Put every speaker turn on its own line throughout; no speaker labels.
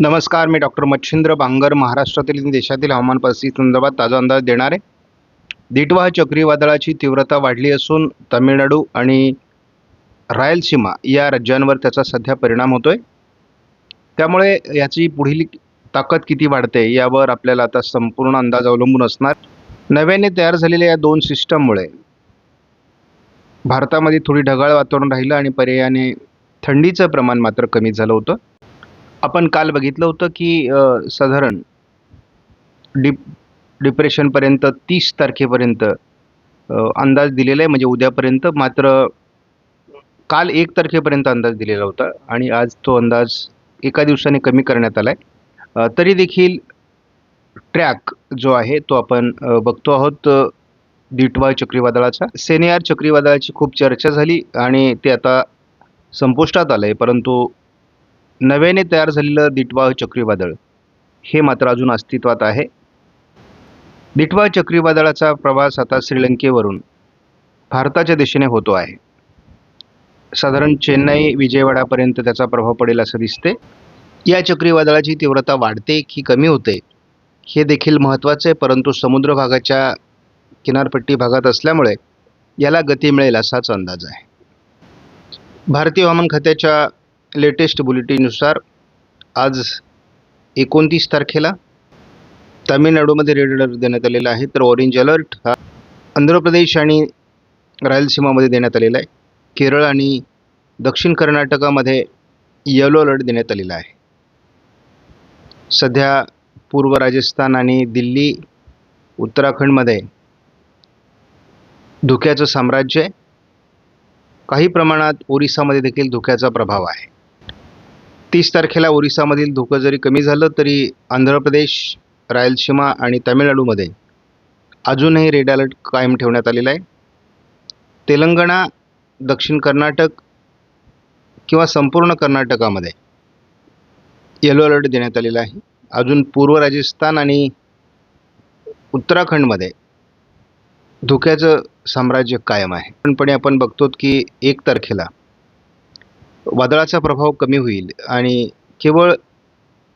नमस्कार मी डॉक्टर मच्छिंद्र बांगर महाराष्ट्रातील आणि देशातील हवामान परिस्थिती संदर्भात ताजा अंदाज देणार. आहे दिटवा चक्रीवादळाची तीव्रता वाढली असून तामिळनाडू आणि रायलसीमा या राज्यांवर त्याचा सध्या परिणाम होतो आहे त्यामुळे याची पुढील ताकद किती वाढते यावर आपल्याला आता संपूर्ण अंदाज अवलंबून असणार. नव्याने तयार झालेल्या या दोन सिस्टममुळे भारतामध्ये थोडी ढगाळ वातावरण राहिलं आणि पर्यायाने थंडीचं प्रमाण मात्र कमी झालं होतं. आपण काल बघितलं होतं की साधारण डिप डिप्रेशनपर्यंत तीस तारखेपर्यंत अंदाज दिलेला आहे. म्हणजे उद्यापर्यंत मात्र काल एक तारखेपर्यंत अंदाज दिलेला होता आणि आज तो अंदाज एका दिवसाने कमी करण्यात आला आहे तरी देखील ट्रॅक जो आहे तो आपण बघतो आहोत दिटवाय चक्रीवादळाचा. सेनियार चक्रीवादळाची खूप चर्चा झाली आणि ते आता संपुष्टात आलं आहे परंतु नव्याने तयार झालेलं दिटवा चक्रीवादळ हे मात्र अजून अस्तित्वात आहे. दिटवा चक्रीवादळाचा प्रवास आता श्रीलंकेवरून भारताच्या दिशेने होतो आहे. साधारण चेन्नई विजयवाडापर्यंत त्याचा प्रभाव पडेल असं दिसते. या चक्रीवादळाची तीव्रता वाढते की कमी होते हे देखील महत्त्वाचे आहे परंतु समुद्र भागाच्या किनारपट्टी भागात असल्यामुळे याला गती मिळेल असाच अंदाज आहे. भारतीय हवामान खात्याच्या लेटेस्ट बुलेटिननुसार आज एकोणतीस तारखेला तामिळनाडूमध्ये रेड अलर्ट देण्यात आलेला आहे. तर ऑरेंज अलर्ट हा आंध्र प्रदेश आणि रायलसीमामध्ये देण्यात आलेला आहे. केरळ आणि दक्षिण कर्नाटकामध्ये येलो अलर्ट देण्यात आलेला आहे. सध्या पूर्व राजस्थान आणि दिल्ली उत्तराखंडमध्ये धुक्याचं साम्राज्य आहे. काही प्रमाणात ओरिसामध्ये देखील धुक्याचा प्रभाव आहे. तीस तारखेला ओरिसामधील धुकं जरी कमी झालं तरी आंध्र प्रदेश रायलसीमा आणि तामिळनाडूमध्ये अजूनही रेड अलर्ट कायम ठेवण्यात आलेला आहे. तेलंगणा दक्षिण कर्नाटक किंवा संपूर्ण कर्नाटकामध्ये येलो अलर्ट देण्यात आलेला आहे. अजून पूर्व राजस्थान आणि उत्तराखंडमध्ये धुक्याचं साम्राज्य कायम आहे. पण आपण बघतो की एक तारखेला वादळाचा प्रभाव कमी होईल आणि केवळ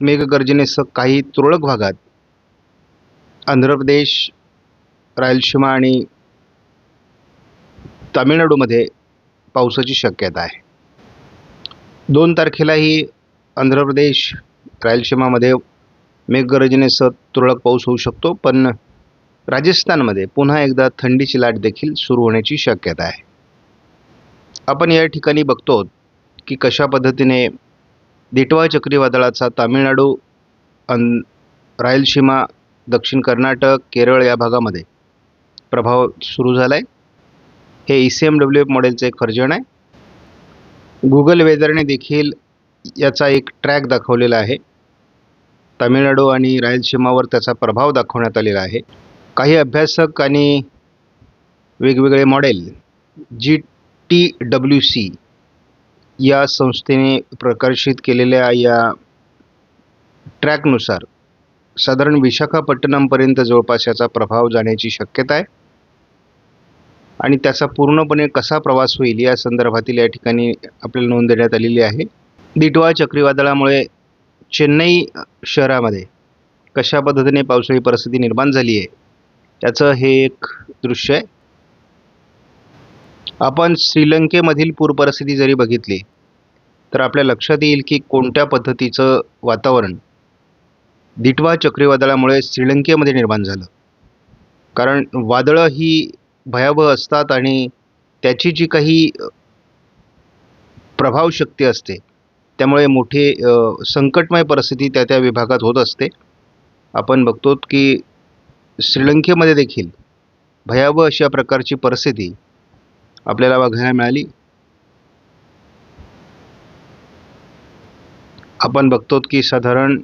मेघगर्जनेसह काही तुरळक भागात आंध्र प्रदेश रायलसीमा आणि तामिळनाडूमध्ये पावसाची शक्यता आहे. दोन तारखेलाही आंध्र प्रदेश रायलसीमामध्ये मेघगर्जनेसह तुरळक पाऊस होऊ शकतो पण राजस्थानमध्ये पुन्हा एकदा थंडीची लाट देखील सुरू होण्याची शक्यता आहे. आपण या ठिकाणी बघतो की कशा पद्धतीने दिटवा चक्रीवादळाचा तामिळनाडू अन रायलसीमा दक्षिण कर्नाटक केरळ या भागामध्ये प्रभाव सुरू झाला आहे हे E C M W F मॉडेलचं एक व्हर्जन आहे. गुगल वेदरने देखील याचा एक ट्रॅक दाखवलेला आहे. तामिळनाडू आणि रायलसीमावर त्याचा प्रभाव दाखवण्यात आलेला आहे. काही अभ्यासक आणि वेगवेगळे model G T W C या संस्थेने प्रकाशित केलेल्या या ट्रॅकनुसार साधारण विशाखापट्टणमपर्यंत जवळपास याचा प्रभाव जाण्याची शक्यता आहे. आणि त्याचा पूर्णपणे कसा प्रवास होईल या संदर्भातील या ठिकाणी आपल्याला नोंद देण्यात आलेली आहे. दिटवा चक्रीवादळामुळे चेन्नई शहरामध्ये कशा पद्धतीने पावसाळी परिस्थिती निर्माण झाली आहे त्याचं हे एक दृश्य आहे. आपण श्रीलंकेमधील पूर परिस्थिती जरी बघितली तर आपल्या लक्षात येईल की कोणत्या पद्धतीचं वातावरण दिटवा चक्रीवादळामुळे श्रीलंकेमध्ये निर्माण झालं. कारण वादळं ही भयावह असतात आणि त्याची जी काही प्रभावशक्ती असते त्यामुळे मोठी संकटमय परिस्थिती त्या त्या विभागात होत असते. आपण बघतो की श्रीलंकेमध्ये देखील भयावह अशा प्रकारची परिस्थिती आपल्याला बघायला मिळाली. आपण बघतो की साधारण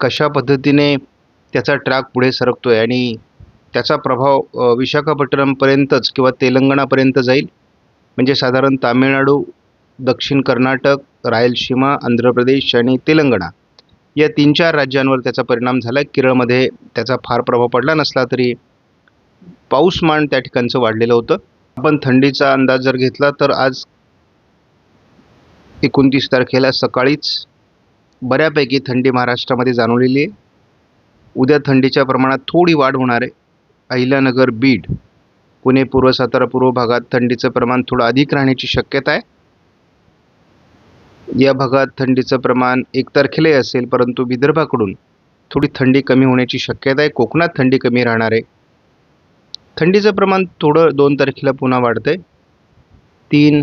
कशा पद्धतीने त्याचा ट्रॅक पुढे सरकतो आहे आणि त्याचा प्रभाव विशाखापट्टणमपर्यंतच किंवा तेलंगणापर्यंत जाईल? म्हणजे साधारण तामिळनाडू दक्षिण कर्नाटक रायलसीमा आंध्र प्रदेश आणि तेलंगणा या तीन चार राज्यांवर त्याचा परिणाम झाला केरळमध्ये त्याचा फार प्रभाव पडला नसला तरी पाऊसमान त्या ठिकाणचं वाढलेलं होतं. आपण थंडीचा अंदाज जर घेतला तर आज एकोणतीस तारखेला सकाळीच बऱ्यापैकी थंडी महाराष्ट्रामध्ये जाणवलेली आहे. उद्या थंडीच्या प्रमाणात थोडी वाढ होणार आहे. अहिल्यानगर बीड पुणे पूर्व सातारा पूर्व भागात थंडीचं प्रमाण थोडं अधिक राहण्याची शक्यता आहे. या भागात थंडीचं प्रमाण एक तारखेलाही असेल परंतु विदर्भाकडून थोडी थंडी कमी होण्याची शक्यता आहे. कोकणात थंडी कमी राहणार आहे. थंडीचं प्रमाण थोडं दोन तारखेला पुन्हा वाढतं आहे तीन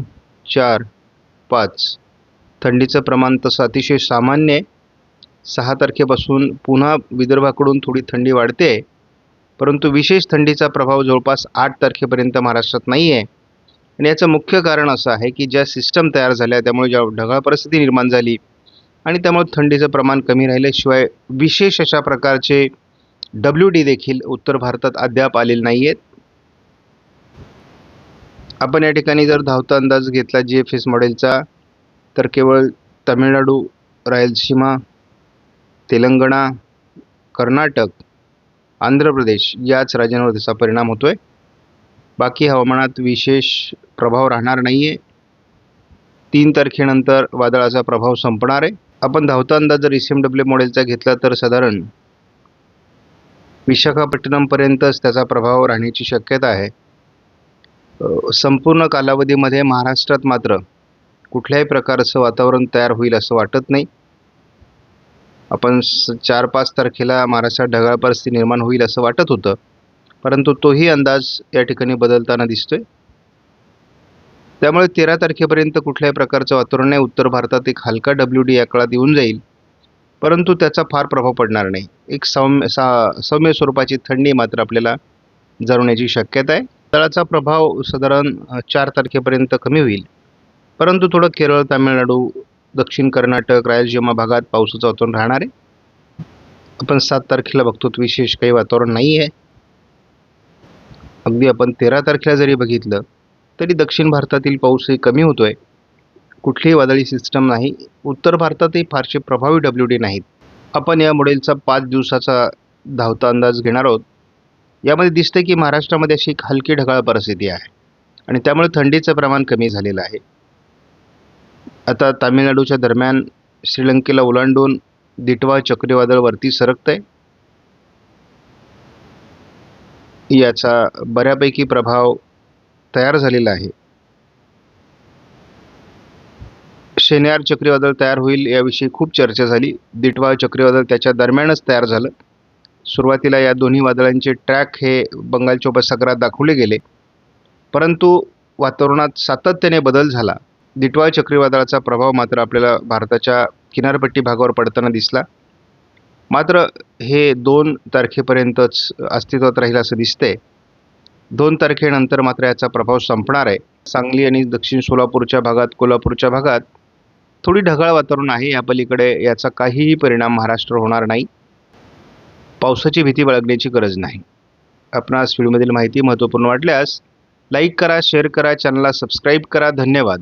चार पाच. थंडीचं प्रमाण तसं अतिशय सामान्य आहे. सहा तारखेपासून पुन्हा विदर्भाकडून थोडी थंडी वाढते. परंतु विशेष थंडीचा प्रभाव जवळपास आठ तारखेपर्यंत महाराष्ट्रात नाही आहे आणि याचं मुख्य कारण असं आहे की ज्या सिस्टम तयार झाल्या त्यामुळे ज्या ढगाळ परिस्थिती निर्माण झाली आणि त्यामुळे थंडीचं प्रमाण कमी राहिल्याशिवाय विशेष अशा प्रकारचे डब्ल्यू डी देखील उत्तर भारतात अद्याप आलेले नाही आहेत आपण या ठिकाणी जर धावता अंदाज घेतला जी एफ एस मॉडेलचा तर केवळ तमिळनाडू रायलसीमा तेलंगणा कर्नाटक आंध्र प्रदेश याच राज्यांवर त्याचा परिणाम होतो आहे बाकी हवामानात विशेष प्रभाव राहणार नाही आहे तीन तारखेनंतर वादळाचा प्रभाव संपणार आहे. आपण धावता अंदाज जर सी एम डब्ल्यू मॉडेलचा घेतला तर साधारण विशाखापट्टणमपर्यंतच त्याचा प्रभाव राहण्याची शक्यता आहे. संपूर्ण कालावधीमध्ये महाराष्ट्रात मात्र कुठल्याही प्रकारचं वातावरण तयार होईल असं वाटत नाही. आपण स चार पाच तारखेला महाराष्ट्रात ढगाळ परिस्थिती निर्माण होईल असं वाटत होतं. परंतु तोही अंदाज या ठिकाणी बदलताना दिसतोय. त्यामुळे तेरा तारखेपर्यंत कुठल्याही प्रकारचं वातावरण नाही. उत्तर भारतात एक हलका डब्ल्यू डी या काळात येऊन जाईल. परंतु त्याचा फार प्रभाव पडणार नाही. एक सौम्य सा सौम्य स्वरूपाची थंडी मात्र आपल्याला जाणवण्याची शक्यता आहे. तळाचा प्रभाव साधारण चार तारखेपर्यंत कमी होईल. परंतु थोडं केरळ तामिळनाडू दक्षिण कर्नाटक रायलसीमा भागात पावसाचं वातावरण राहणार आहे. आपण सात तारखेला बघतो विशेष काही वातावरण नाही आहे. अगदी आपण तेरा तारखेला जरी बघितलं तरी दक्षिण भारतातील पाऊसही कमी होतो आहे कुठलीही वादळी सिस्टम नाही. उत्तर भारतातही फारसे प्रभावी डब्ल्यू डी नाहीत. आपण या मॉडेलचा पाच दिवसाचा धावता अंदाज घेणार आहोत. यामध्ये दिसतं की महाराष्ट्रामध्ये अशी एक हलकी ढगाळ परिस्थिती आहे. आणि त्यामुळे थंडीचं प्रमाण कमी झालेलं आहे. आता तामिळनाडूच्या दरम्यान श्रीलंकेला ओलांडून दिटवा चक्रीवादळ वरती सरकत आहे. याचा बऱ्यापैकी प्रभाव तयार झालेला आहे. शेन्यार चक्रीवादळ तयार होईल याविषयी खूप चर्चा झाली. दिटवा चक्रीवादळ त्याच्या दरम्यानच तयार झालं. सुरुवातीला या दोन्ही वादळांचे ट्रॅक हे बंगालच्या उपसागरात दाखवले गेले. परंतु वातावरणात सातत्याने बदल झाला. दिटवाळ चक्रीवादळाचा प्रभाव मात्र आपल्याला भारताच्या किनारपट्टी भागावर पडताना दिसला. मात्र हे दोन तारखेपर्यंतच अस्तित्वात राहील असं दिसतंय. दोन तारखेनंतर मात्र याचा प्रभाव संपणार आहे. सांगली आणि दक्षिण सोलापूरच्या भागात कोल्हापूरच्या भागात थोडी ढगाळ वातावरण आहे. या पलीकडे याचा काहीही परिणाम महाराष्ट्र होणार नाही. पावसाची भीती बाळगण्याची गरज नाही. आपणास व्हिडिओमधील माहिती महत्त्वपूर्ण वाटल्यास लाईक करा शेअर करा चॅनलला सबस्क्राईब करा. धन्यवाद.